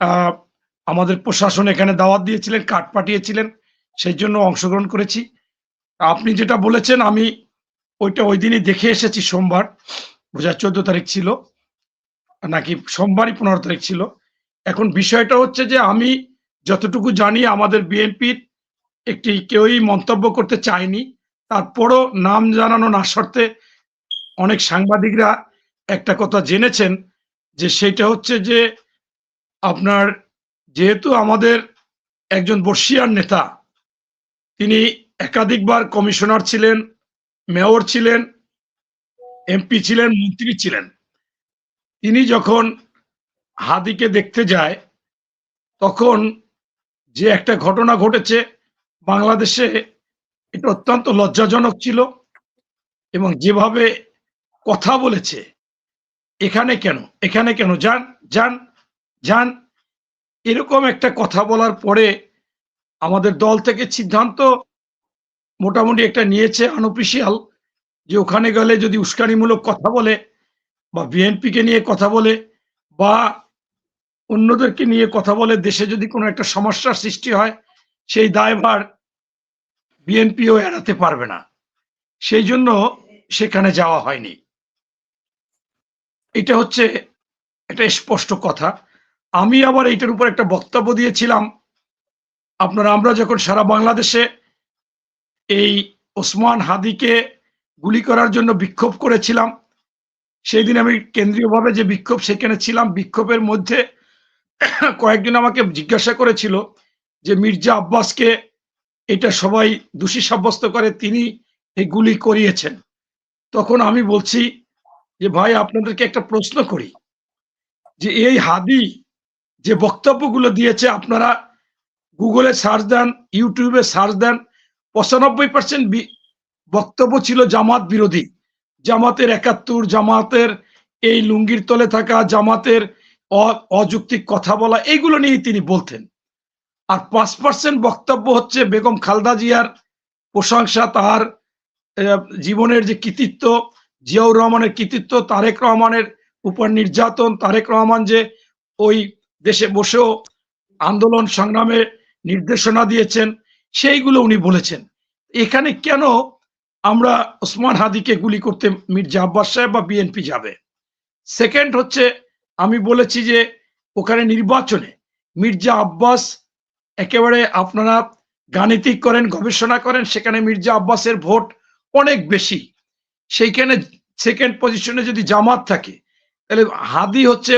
আহ, আমাদের প্রশাসন এখানে দাওয়াত দিয়েছিলেন কার্ড পাঠিয়েছিলেন সেই জন্য অংশগ্রহণ করেছি। আপনি যেটা বলেছেন আমি ওইটা ওই দিনই দেখে এসেছি সোমবার বোঝা চোদ্দ তারিখ ছিল নাকি সোমবারই পনেরো তারিখ ছিল। এখন বিষয়টা হচ্ছে যে আমি যতটুকু জানি আমাদের বিএনপির একটি কেউই মন্তব্য করতে চায়নি। তারপরও নাম জানানো না সত্ত্বে অনেক সাংবাদিকরা একটা কথা জেনেছেন যে সেটা হচ্ছে যে আপনার যেহেতু আমাদের একজন বর্ষিয়ার নেতা, তিনি একাধিকবার কমিশনার ছিলেন, মেয়র ছিলেন, এমপি ছিলেন, মন্ত্রী ছিলেন। তিনি যখন হাদিকে দেখতে যায়, তখন যে একটা ঘটনা ঘটেছে, বাংলাদেশে এটা অত্যন্ত লজ্জাজনক ছিল এবং যেভাবে কথা বলেছে এখানে কেন? এখানে কেন? যান যান যান। এরকম একটা কথা বলার পরে আমাদের দল থেকে সিদ্ধান্ত মোটামুটি একটা নিয়েছে আনঅফিসিয়াল যে ওখানে গেলে যদি উস্কানিমূলক কথা বলে বা বিএনপিকে নিয়ে কথা বলে বা অন্যদেরকে নিয়ে কথা বলে, দেশে যদি কোনো একটা সমস্যার সৃষ্টি হয়, সেই দায়ভার বিএনপিও এড়াতে পারবে না। সেই জন্য সেখানে যাওয়া হয়নি। এটা হচ্ছে এটা স্পষ্ট কথা। আমি আবার এইটার উপর একটা বক্তব্য দিয়েছিলাম। আপনারা, আমরা যখন সারা বাংলাদেশে এই ওসমান হাদিকে গুলি করার জন্য বিক্ষোভ করেছিলাম সেই দিন আমি কেন্দ্রীয়ভাবে যে বিক্ষোভ সেখানে ছিলাম, বিক্ষোভের মধ্যে কয়েকজন আমাকে জিজ্ঞাসা করেছিল যে, মির্জা আব্বাসকে এটা সবাই দোষী সাব্যস্ত করে, তিনি এই গুলি করিয়েছেন। তখন আমি বলছি যে ভাই, আপনাদেরকে একটা প্রশ্ন করি। যে এই হাদি যে বক্তব্যগুলো দিয়েছে, আপনারা গুগলে সার্চ দেন, ইউটিউবে সার্চ দেন, পঁচানব্বই পার্সেন্ট বক্তব্য ছিল জামাত বিরোধী। জামাতের একাত্তর, জামাতের এই লুঙ্গির তলে থাকা, জামাতের অযৌক্তিক কথা বলা, এইগুলো নিয়ে তিনি বলতেন। আর পাঁচ পার্সেন্ট বক্তব্য হচ্ছে বেগম খালদা জিয়ার প্রশংসা তার জীবনের যে কৃতিত্ব জিয়াউর রহমানের কৃতিত্ব, তারেক রহমানের উপর নির্যাতন, তারেক রহমান যে ওই দেশে বসেও আন্দোলন সংগ্রামে নির্দেশনা দিয়েছেন, সেইগুলো উনি বলেছেন। এখানে কেন আমরা ওসমান হাদিকে গুলি করতে মির্জা আব্বাস সাহেব বা বিএনপি যাবে? সেকেন্ড হচ্ছে, আমি বলেছি যে ওখানে নির্বাচনে মির্জা আব্বাস একেবারে আপনারা গাণিতিক করেন, গবেষণা করেন, সেখানে মির্জা আব্বাসের ভোট অনেক বেশি। সেইখানে সেকেন্ড পজিশনে যদি জামাত থাকে, তাহলে হাদি হচ্ছে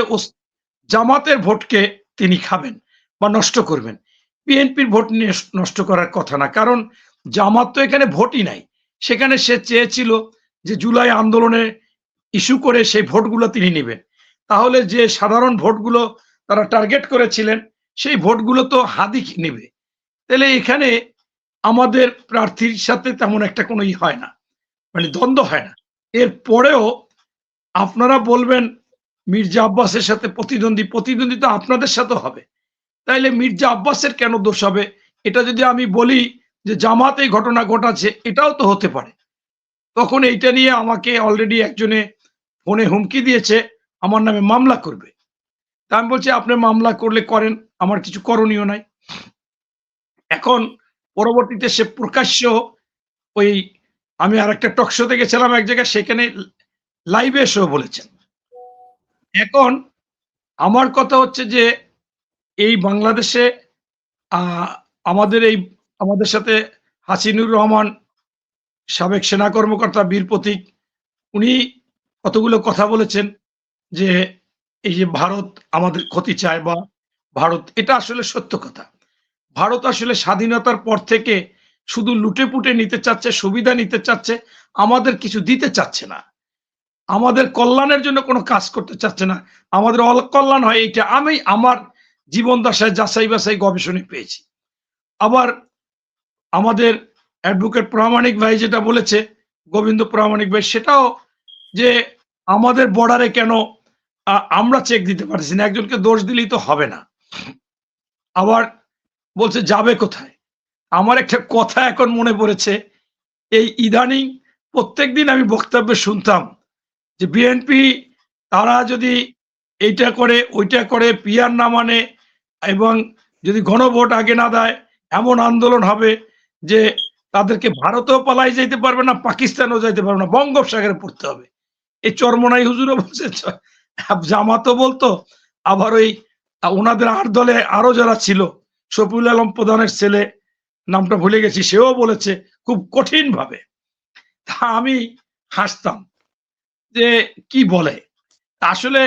জামাতের ভোটকে তিনি খাবেন বা নষ্ট করবেন। বিএনপির ভোট নিয়ে নষ্ট করার কথা না, কারণ জামাত তো এখানে ভোটই নাই। সেখানে সে চেয়েছিল যে জুলাই আন্দোলনে ইস্যু করে সেই ভোটগুলো তিনি নেবেন। তাহলে যে সাধারণ ভোটগুলো তারা টার্গেট করেছিলেন, সেই ভোটগুলো তো হাদি নেবে। তাহলে এখানে আমাদের প্রার্থীর সাথে তেমন একটা কোনো ই হয় না মানে দ্বন্দ্ব হয় না। এর পরেও আপনারা বলবেন, মির্জা আব্বাসের সাথে প্রতিদ্বন্দ্বী প্রতিদ্বন্দ্বিতা আপনাদের সাথে হবে। তাইলে মির্জা আব্বাসের কেন দোষ হবে? এটা যদি আমি বলি যে জামাত এই ঘটনা ঘটাচ্ছে, এটাও তো হতে পারে। তখন এইটা নিয়ে আমাকে অলরেডি একজনে ফোনে হুমকি দিয়েছে, আমার নামে মামলা করবে। তা আমি বলছি, আপনি মামলা করলে করেন, আমার কিছু করণীয় নাই। এখন পরবর্তীতে সে প্রকাশ্য ওই আমি আর একটা টক শোতে গেছিলাম, এক জায়গায় সেখানে লাইভে এসেও বলেছেন। এখন আমার কথা হচ্ছে যে, এই বাংলাদেশে আমাদের এই, আমাদের সাথে হাসিনুর রহমান, সাবেক সেনা কর্মকর্তা বীর প্রতীক, উনি কতগুলো কথা বলেছেন যে, এই যে ভারত আমাদের ক্ষতি চায় বা ভারত, এটা আসলে সত্য কথা। ভারত আসলে স্বাধীনতার পর থেকে শুধু লুটে পুটে নিতে চাচ্ছে, সুবিধা নিতে চাচ্ছে, আমাদের কিছু দিতে চাচ্ছে না। আমাদের কল্যাণের জন্য কোনো কাজ করতে চাচ্ছে না। আমাদের অকল্যাণ হয় এইটা আমি আমার জীবন দশায়, যাচাই বাছাই, গবেষণায় পেয়েছি। আবার আমাদের অ্যাডভোকেট প্রামাণিক ভাই যেটা বলেছে, গোবিন্দ প্রামাণিক ভাই, সেটাও যে আমাদের বর্ডারে কেন আমরা চেক দিতে পারছি না, একজনকে দোষ দিলেই তো হবে না। আবার বলছে, যাবে কোথায়? আমার একটা কথা এখন মনে পড়েছে। এই ইদানিং প্রত্যেকদিন আমি বক্তব্যে শুনতাম যে বিএনপি তারা যদি এইটা করে, ওইটা করে, পিয়ার না মানে এবং যদি গণভোট আগে না দেয়, এমন আন্দোলন হবে যে তাদেরকে ভারতেও পালাই যাইতে পারবে না, পাকিস্তানেও যাইতে পারবে না, বঙ্গোপসাগরে পড়তে হবে। এই চরমনাই হুজুরও বলছে জামাতও বলতো, আবার ওই, ওনাদের আর দলে আরও যারা ছিল, শফিউল আলম প্রধানের ছেলে নামটা ভুলে গেছি, সেও বলেছে খুব কঠিন ভাবে তা আমি হাসতাম যে কি বলে? আসলে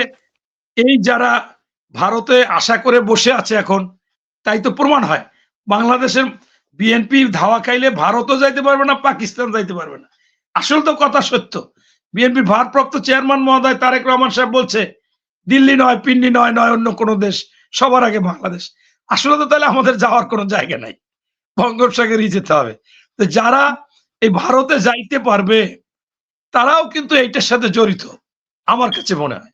এই যারা ভারতে আশা করে বসে আছে এখন, তাই তো প্রমাণ হয়। বাংলাদেশের বিএনপি ধাওয়া খাইলে ভারতও যাইতে পারবে না, পাকিস্তান যাইতে পারবে না। আসল তো কথা সত্য। বিএনপি ভারপ্রাপ্ত চেয়ারম্যান মহোদয় তারেক রহমান সাহেব বলছে, দিল্লি নয়, পিন্ডি নয় নয় অন্য কোনো দেশ, সবার আগে বাংলাদেশ। আসলে তো তাহলে আমাদের যাওয়ার কোনো জায়গা নাই। বঙ্গোপসাগরই যেতে হবে। তো যারা এই ভারতে যাইতে পারবে, তারাও কিন্তু এইটার সাথে জড়িত, আমার কাছে মনে হয়।